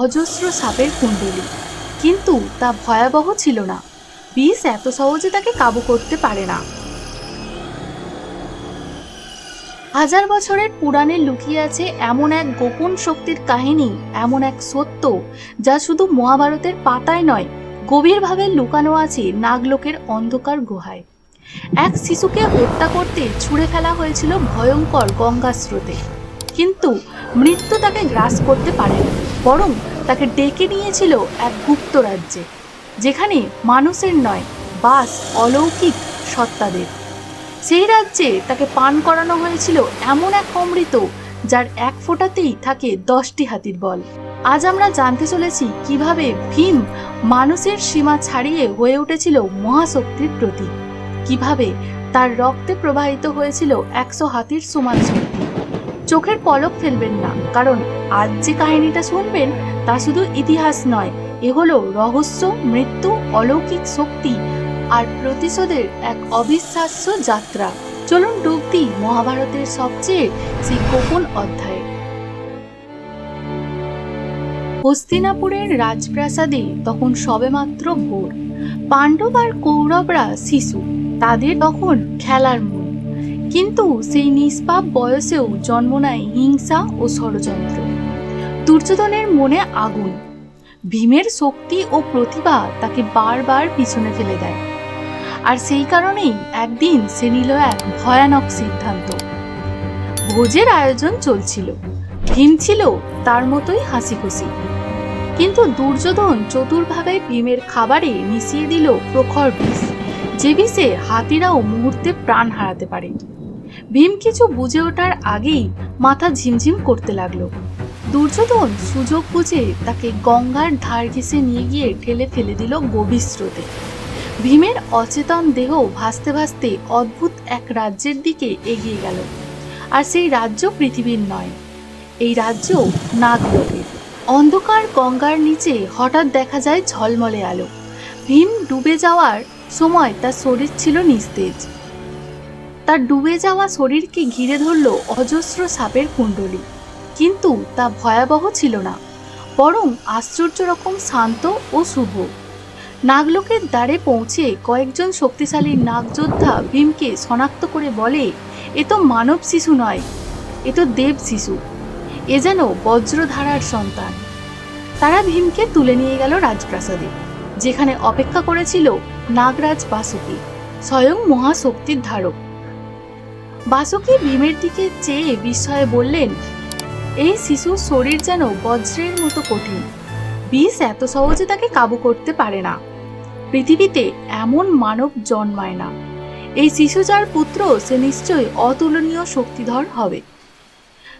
অজস্র সাপের কুণ্ডলী। কিন্তু তা ভয়াবহ ছিল না। বিষ এত সহজে তাকে কাবু করতে পারে না। হাজার বছরের পুরাণে লুকিয়ে আছে এমন এক গোপন শক্তির কাহিনী, এমন এক সত্য, যা শুধু মহাভারতের পাতায় নয়, গভীরভাবে লুকানো আছে নাগলোকের অন্ধকার গুহায়। এক শিশুকে হত্যা করতে ছুঁড়ে ফেলা হয়েছিল ভয়ঙ্কর গঙ্গা স্রোতে কিন্তু মৃত্যু তাকে গ্রাস করতে পারেনি, বরং তাকে ডেকে নিয়েছিল এক গুপ্ত রাজ্যে, যেখানে মানুষের নয়, বাস অলৌকিক সত্তাদের। সেই রাজ্যে তাকে পান করানো হয়েছিল এমন এক অমৃত, যার এক ফোঁটাতেই থাকে দশটি হাতির বল। আজ আমরা জানতে চলেছি কীভাবে ভীম মানুষের সীমা ছাড়িয়ে হয়ে উঠেছিল মহাশক্তির প্রতীক। কীভাবে তার রক্তে প্রবাহিত হয়েছিল একশো হাতির সমান শক্তি। চোখের পলক ফেলবেন না। কারণ আজ যে কাহিনীটা শুনবেন, তা শুধু ইতিহাস নয়, এ হলো রহস্য, মৃত্যু, অলৌকিক শক্তি আর প্রতিশোধের এক অবিশ্বাস্য যাত্রা। চলুন ডুব দিই মহাভারতের সবচেয়ে সেই গোপন অধ্যায়ে। হস্তিনাপুরের রাজপ্রাসাদে তখন সবেমাত্র ভোর। পাণ্ডব আর কৌরবরা শিশু, তাদের তখন খেলার কিন্তু সেই নিষ্পাপ বয়সেও জন্ম নেয় হিংসা ও ষড়যন্ত্র। দুর্যোধনের মনে আগুন। ভীমের শক্তি ও প্রতিভা তাকে বারবার পিছনে ফেলে দেয়। আর সেই কারণেই একদিন সে নিল এক ভয়ানক সিদ্ধান্ত। ভোজের আয়োজন চলছিল। ভীম ছিল তার মতোই হাসি খুশি কিন্তু দুর্যোধন চতুরভাবে ভীমের খাবারে মিশিয়ে দিল প্রখর বিষ, যে বিষে হাতিরাও মুহূর্তে প্রাণ হারাতে পারে। ভীম কিছু বুঝে ওঠার আগেই মাথা ঝিমঝিম করতে লাগল। দুর্যোধন সুযোগ বুঝে তাকে গঙ্গার ধার ঘেঁষে নিয়ে গিয়ে ঠেলে ফেলে দিল গভীর স্রোতে। ভীমের অচেতন দেহ ভাসতে ভাসতে অদ্ভুত এক রাজ্যের দিকে এগিয়ে গেল। আর সেই রাজ্য পৃথিবীর নয়, এই রাজ্য নাগলোকের অন্ধকার গঙ্গার নিচে হঠাৎ দেখা যায় ঝলমলে আলো। ভীম ডুবে যাওয়ার সময় তার শরীর ছিল নিস্তেজ। তার ডুবে যাওয়া শরীরকে ঘিরে ধরল অজস্র সাপের কুণ্ডলী। কিন্তু তা ভয়াবহ ছিল না, বরং আশ্চর্য রকম শান্ত ও শুভ। নাগলোকের দ্বারে পৌঁছে কয়েকজন শক্তিশালী নাগযোদ্ধা ভীমকে শনাক্ত করে বলে, এ তো মানব শিশু নয়, এ তো দেব শিশু, এ যেন বজ্রধারার সন্তান। তারা ভীমকে তুলে নিয়ে গেল রাজপ্রাসাদে, যেখানে অপেক্ষা করেছিল নাগরাজ বাসুকি, স্বয়ং মহাশক্তির ধারক। বাসুকি ভীমের দিকে চেয়ে বিস্ময়ে বললেন, এই শিশুর শরীর যেন বজ্রের মতো কঠিন। বিষ এত সহজে তাকে কাবু করতে পারে না। পৃথিবীতে এমন মানব জন্মায় না। এই শিশু যার পুত্র, সে নিশ্চয়ই অতুলনীয় শক্তিধর হবে।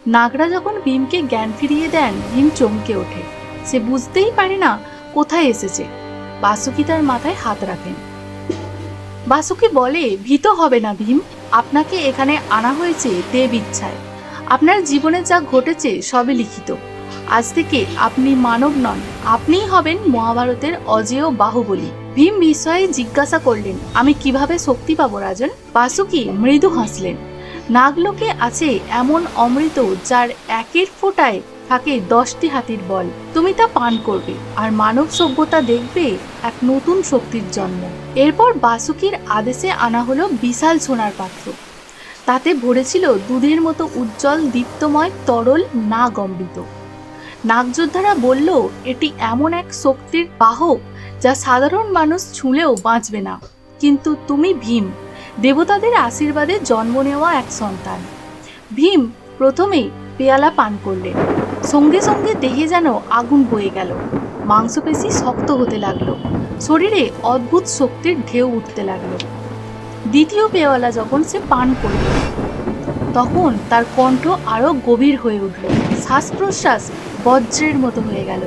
নাগরা যখন ভীমকে জ্ঞান ফিরিয়ে দেন, ভীম চমকে ওঠে। সে বুঝতেই পারে না কোথায় এসেছে। বাসুকি তার মাথায় হাত রাখেন। বাসুকি বলে, ভীত হবে না ভীম। আপনাকে এখানে আনা হয়েছে দেব ইচ্ছায়। আপনার জীবনে যা ঘটেছে সবই লিখিত। আজ থেকে আপনি মানব নন, আপনিই হবেন মহাভারতের অজেয় বাহুবলী। ভীম বিস্ময়ে জিজ্ঞাসা করলেন, আমি কীভাবে শক্তি পাবো রাজন? বাসুকি মৃদু হাসলেন, নাগলোকে আছে এমন অমৃত যার একের ফোঁটায় থাকে দশটি হাতির বল। তুমি তা পান করবে আর মানব সভ্যতা দেখবে এক নতুন শক্তির জন্ম। এরপর বাসুকির আদেশে আনা হলো বিশাল সোনার পাত্র। তাতে ভরেছিল দুধের মতো উজ্জ্বল, দীপ্তময়, তরল না গম্বিত নাগযোদ্ধারা বলল, এটি এমন এক শক্তির বাহক যা সাধারণ মানুষ ছুঁলেও বাঁচবে না। কিন্তু তুমি ভীম, দেবতাদের আশীর্বাদে জন্ম নেওয়া এক সন্তান। ভীম প্রথমেই পেয়ালা পান করলেন। সঙ্গে সঙ্গে দেহে যেন আগুন বয়ে গেল। মাংসপেশি শক্ত হতে লাগল। শরীরে অদ্ভুত শক্তির ঢেউ উঠতে লাগল। দ্বিতীয় পেয়ালা যখন সে পান করল, তখন তার কণ্ঠ আরও গভীর হয়ে উঠল। শ্বাস প্রশ্বাস বজ্রের মতো হয়ে গেল।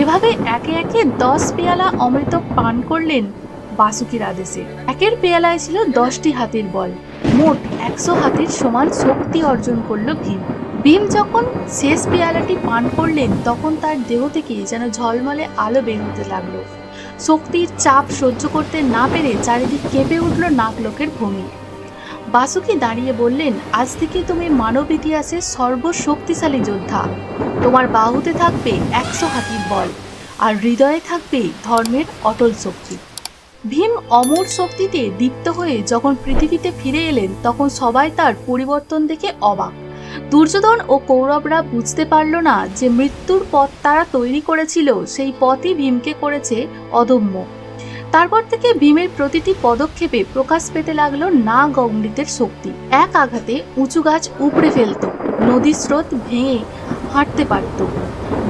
এভাবে একে একে দশ পেয়ালা অমৃত পান করলেন বাসুকির আদেশে। একের পেয়ালায় ছিল দশটি হাতির বল। মোট একশো হাতির সমান শক্তি অর্জন করল ভীম। ভীম যখন শেষ পেয়ালাটি পান করলেন, তখন তার দেহ থেকে যেন ঝলমলে আলো বের হতে লাগল। শক্তির চাপ সহ্য করতে না পেরে চারিদিক কেঁপে উঠল নাগলোকের ভূমি। বাসুকি দাঁড়িয়ে বললেন, আজ থেকে তুমি মানব ইতিহাসের সর্বশক্তিশালী যোদ্ধা। তোমার বাহুতে থাকবে একশো হাতির বল, আর হৃদয়ে থাকবে ধর্মের অটল শক্তি। ভীম অমর শক্তিতে দীপ্ত হয়ে যখন পৃথিবীতে ফিরে এলেন, তখন সবাই তার পরিবর্তন দেখে অবাক। দুর্যোধন ও কৌরবরা বুঝতে পারল না যে মৃত্যুর পথ তারা তৈরি করেছিল, সেই পথই ভীমকে করেছে অদম্য। তারপর থেকে ভীমের প্রতিটি পদক্ষেপে প্রকাশ পেতে লাগল না গঙ্গিতের শক্তি। এক আঘাতে উঁচু গাছ উপড়ে ফেলত নদীর স্রোত ভেঙে হাঁটতে পারত।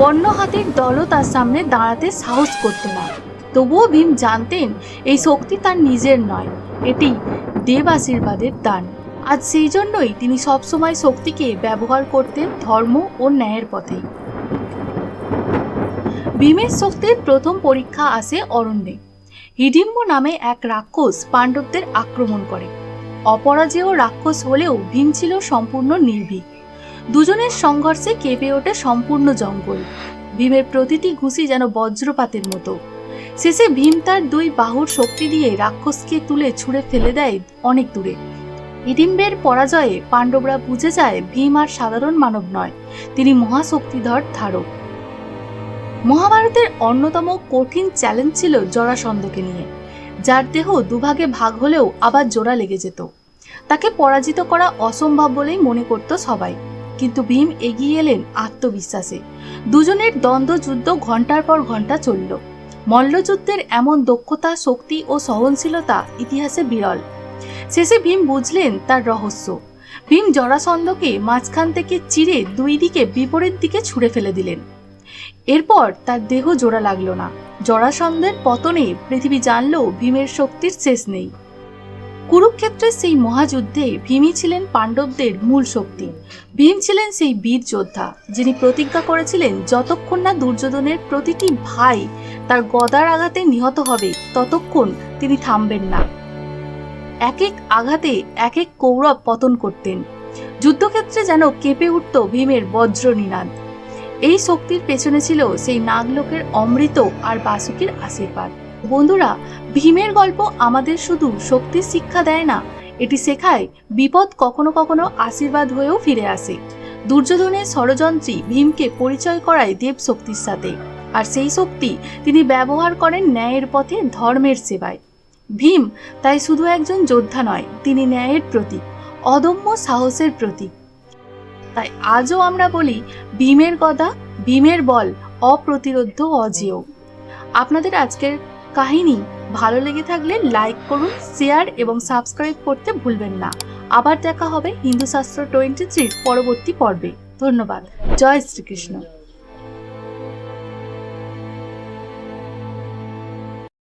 বন্য হাতির দলও তার সামনে দাঁড়াতে সাহস করতো না। তবুও ভীম জানতেন, এই শক্তি তার নিজের নয়, এটি দেব আশীর্বাদের দান। আজ সেই জন্যই তিনি সবসময় শক্তিকে ব্যবহার করতেন ধর্ম ও ন্যায়ের পথে। ভীমের শক্তির প্রথম পরীক্ষা আসে অরণ্যে। হিডিম্ব নামে এক রাক্ষস পাণ্ডবদের আক্রমণ করে। অপরাজেয় রাক্ষস হলেও ভীম ছিল সম্পূর্ণ নির্ভীক। দুজনের সংঘর্ষে কেঁপে ওঠে সম্পূর্ণ জঙ্গল। ভীমের প্রতিটি ঘুষি যেন বজ্রপাতের মতো। শেষে ভীম তার দুই বাহুর শক্তি দিয়ে রাক্ষসকে তুলে ছুঁড়ে ফেলে দেয় অনেক দূরে। হিডিম্বের পরাজয়ে পাণ্ডবরা বুঝে যায় ভীম আর সাধারণ মানব নয়, তিনি মহাশক্তিধর ধারক। মহাভারতের অন্যতম কঠিন চ্যালেঞ্জ ছিল জরাসন্ধকে নিয়ে, যার দেহ দুভাগে ভাগ হলেও আবার জোড়া লেগে যেত। তাকে পরাজিত করা অসম্ভব বলেই মনে করত সবাই, কিন্তু ভীম এগিয়ে এলেন আত্মবিশ্বাসে। দুজনের দ্বন্দ্ব যুদ্ধ ঘণ্টার পর ঘণ্টা চলল। মল্লযুদ্ধের এমন দক্ষতা, শক্তি ও সহনশীলতা ইতিহাসে বিরল। শেষে ভীম বুঝলেন তার রহস্য। ভীম জরাসন্ধকে মাঝখান থেকে চিরে দুই দিকে বিপরীত দিকে ছুঁড়ে ফেলে দিলেন। এরপর তার দেহ জোড়া লাগল না। জরাসন্ধের পতনে পৃথিবী জানল ভীমের শক্তির শেষ নেই। কুরুক্ষেত্রের সেই মহাযুদ্ধে ভীমই ছিলেন পাণ্ডবদের মূল শক্তি। ভীম ছিলেন সেই বীর যোদ্ধা, যিনি প্রতিজ্ঞা করেছিলেন যতক্ষণ না দুর্যোধনের প্রতিটি ভাই তার গদার আঘাতে নিহত হবে, ততক্ষণ তিনি থামবেন না। এক এক আঘাতে এক এক কৌরব পতন করতেন। যুদ্ধক্ষেত্রে যেন কেঁপে উঠত ভীমের বজ্র নিনাদ। এই শক্তির পেছনে ছিল সেই নাগলোকের অমৃত আর বাসুকির আশীর্বাদ। বন্ধুরা, ভীমের গল্প আমাদের শুধু শক্তির শিক্ষা দেয় না, এটি শেখায় বিপদ কখনো কখনো আশীর্বাদ হয়েও ফিরে আসে। দুর্যোধনের ষড়যন্ত্রী ভীমকে পরিচয় করায় দেব শক্তির সাথে, আর সেই শক্তি তিনি ব্যবহার করেন ন্যায়ের পথে ধর্মের সেবায়। ভীম তাই শুধু একজন যোদ্ধা নয়, তিনি ন্যায়ের প্রতীক, অদম্য সাহসের প্রতীক। তাই আজও আমরা বলি, ভীমের গদা, ভীমের বল অপ্রতিরোধ্য অজেয়। আপনাদের আজকের কাহিনী ভালো লেগে থাকলে লাইক করুন, শেয়ার এবং সাবস্ক্রাইব করতে ভুলবেন না। আবার দেখা হবে হিন্দু শাস্ত্র টোয়েন্টি থ্রির পরবর্তী পর্বে। ধন্যবাদ। জয় শ্রীকৃষ্ণ।